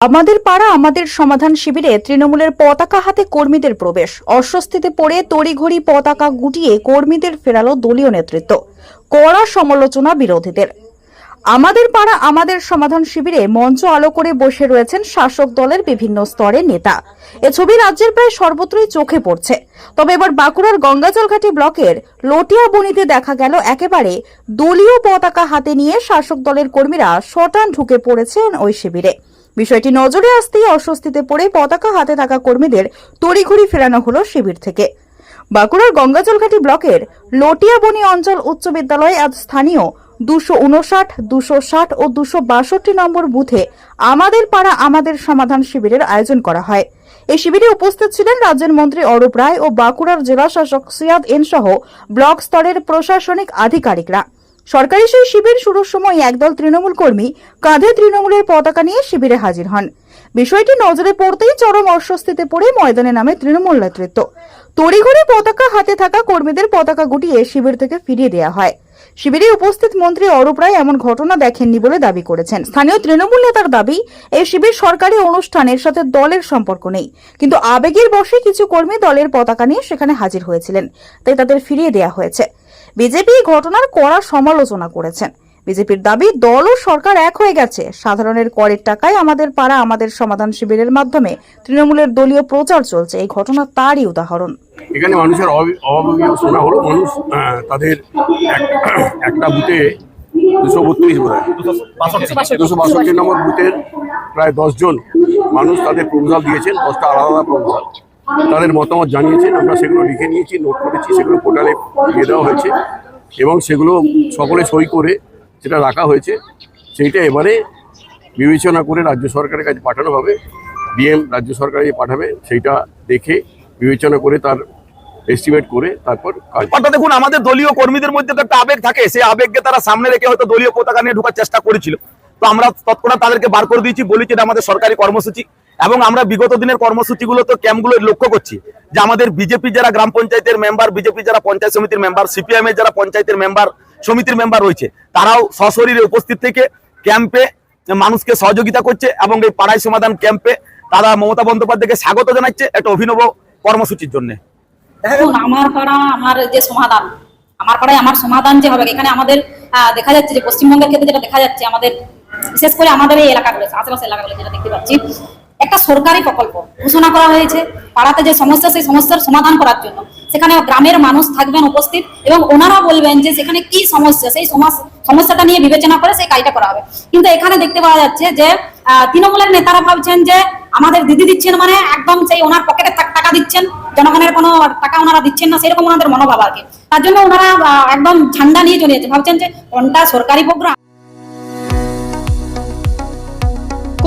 আমাদের পাড়া আমাদের সমাধান শিবিরে তৃণমূলের পতাকা হাতে কর্মীদের প্রবেশ। অস্বস্তিতে পড়ে তড়িঘড়ি পতাকা গুটিয়ে কর্মীদের ফেরালো দলীয় নেতৃত্ব। কড়া সমালোচনা বিরোধীদের। আমাদের পাড়া আমাদের সমাধান শিবিরে মঞ্চ আলো করে বসে রয়েছেন শাসক দলের বিভিন্ন স্তরের নেতা। এ ছবি রাজ্যের প্রায় সর্বত্রই চোখে পড়ছে। তবে এবার বাঁকুড়ার গঙ্গাজলঘাটি ব্লকের লটিয়া বনিতে দেখা গেল একেবারে দলীয় পতাকা হাতে নিয়ে শাসক দলের কর্মীরা শটান ঢুকে পড়েছেন ওই শিবিরে। বিষয়টি নজরে আসতেই অস্বস্তিতে পড়ে পতাকা হাতে থাকা কর্মীদের তড়িঘড়ি ফেরানো হলো শিবির থেকে। বাঁকুড়ার গঙ্গাজলঘাটি ব্লকের লটিয়াবনি অঞ্চল উচ্চ বিদ্যালয়ে আজ স্থানীয় দুশো উনষাট, দুশো ষাট ও দুশো বাষট্টি নম্বর বুথে আমাদের পাড়া আমাদের সমাধান শিবিরের আয়োজন করা হয়। এই শিবিরে উপস্থিত ছিলেন রাজ্যের মন্ত্রী অরূপ রায় ও বাঁকুড়ার জেলা শাসক সিয়াদ এন সহ ব্লক স্তরের প্রশাসনিক আধিকারিকরা। সরকারি সেই শিবির শুরুর সময় একদল তৃণমূল কর্মী কাঁধে তৃণমূলের পতাকা নিয়ে শিবিরে হাজির হন। বিষয়টি নজরে পড়তেই চরম অস্বস্তিতে পড়ে ময়দানে নামে তৃণমূল নেতৃত্ব। তড়িঘড়ি পতাকা হাতে থাকা কর্মীদের পতাকা গুটিয়ে শিবির থেকে ফিরিয়ে দেওয়া হয়। শিবিরে উপস্থিত মন্ত্রী অরূপ রায় এমন ঘটনা দেখেননি বলে দাবি করেছেন। স্থানীয় তৃণমূল নেতার দাবি, এই শিবির সরকারি অনুষ্ঠানের সাথে দলের সম্পর্ক নেই, কিন্তু আবেগের বশে কিছু কর্মী দলের পতাকা নিয়ে সেখানে হাজির হয়েছিলেন, তাই তাদের ফিরিয়ে দেওয়া হয়েছে। বিজেপি ঘটনার কড়া সমালোচনা করেছেন। বিজেপির দাবি, দল ও সরকার এক হয়ে গেছে। সাধারণের করের টাকায় আমাদের পাড়া, আমাদের সমাধান শিবিরের মাধ্যমে তৃণমূলের দলীয় প্রচার চলছে। এই ঘটনা তারই উদাহরণ। এখানে মানুষের অভাব- অভাবনীয় হলো। মানুষ তাদের একটা বুথে দুশো বত্রিশ বোধ দুশো বাষট্টি নম্বর বুথের প্রায় দশজন মানুষ তাদের প্রপোজাল দিয়েছেন। দশটা আলাদা আলাদা প্রপোজাল। তাদের মতামত জানিয়েছেন, আমরা সেগুলো লিখে নিয়েছি নোট করেছি, সেগুলো পোর্টালে দিয়ে দেওয়া হয়েছে এবং সেগুলো সকলে সই করে সেটা রাখা হয়েছে, সেইটা এবারে বিবেচনা করে রাজ্য সরকারের কাছে পাঠানো হবে, ডিএম রাজ্য সরকারে পাঠাবে সেইটা দেখে বিবেচনা করে তার এস্টিমেট করে তারপর অর্থাৎ দেখুন, আমাদের দলীয় কর্মীদের মধ্যে তো একটা আবেগ থাকে, সেই আবেগকে তারা সামনে রেখে হয়তো দলীয় পতাকা নিয়ে ঢোকার চেষ্টা করেছিল। তো আমরা তৎক্ষণাৎ তাদেরকে বার করে দিয়েছি, বলেছি এটা আমাদের সরকারি কর্মসূচি এবং আমরা বিগত দিনের কর্মসূচিগুলো তো ক্যাম্পগুলো লক্ষ্য করছি যে আমাদের বিজেপি যারা গ্রাম পঞ্চায়েতের মেম্বার, বিজেপি যারা পঞ্চায়েত সমিতির মেম্বার সিপিএম এর যারা পঞ্চায়েতের মেম্বার, সমিতির মেম্বার রয়েছে, তারাও সশরীরে উপস্থিত থেকে ক্যাম্পে মানুষকে সহযোগিতা করছে এবং এই পাড়াই সমাধান ক্যাম্পে তারা মমতা বন্দ্যোপাধ্যায়কে স্বাগত জানাচ্ছে একটা অভিনব কর্মসূচির জন্য। পাড়ায় আমাদের বিশেষ করে আমাদের এই এলাকাগুলো আশেপাশে এলাকাগুলো যেটা দেখতে পাচ্ছি একটা সরকারি প্রকল্প ঘোষণা করা হয়েছে পাড়াতে যে সমস্যা, সেই সমস্যার সমাধান করার জন্য। সেখানে গ্রামের মানুষ থাকবেন উপস্থিত এবং ওনারা বলবেন যে সেখানে কি সমস্যা, সেই সমাস- সমস্যাটা নিয়ে বিবেচনা করে সেই কাজটা করা হবে। কিন্তু এখানে দেখতে পাওয়া যাচ্ছে যে তৃণমূলের নেতারা ভাবছেন যে আমাদের দিদি দিচ্ছেন মানে একদম সেই ওনার পকেটে টাকা দিচ্ছেন, জনগণের কোনো টাকা ওনারা দিচ্ছেন না, সেরকম ওনাদের মনোভাব আর কি। তার জন্য ওনারা একদম ঝান্ডা নিয়ে চলে যাচ্ছে। ভাবছেন যে কোনটা সরকারি প্রোগ্রাম?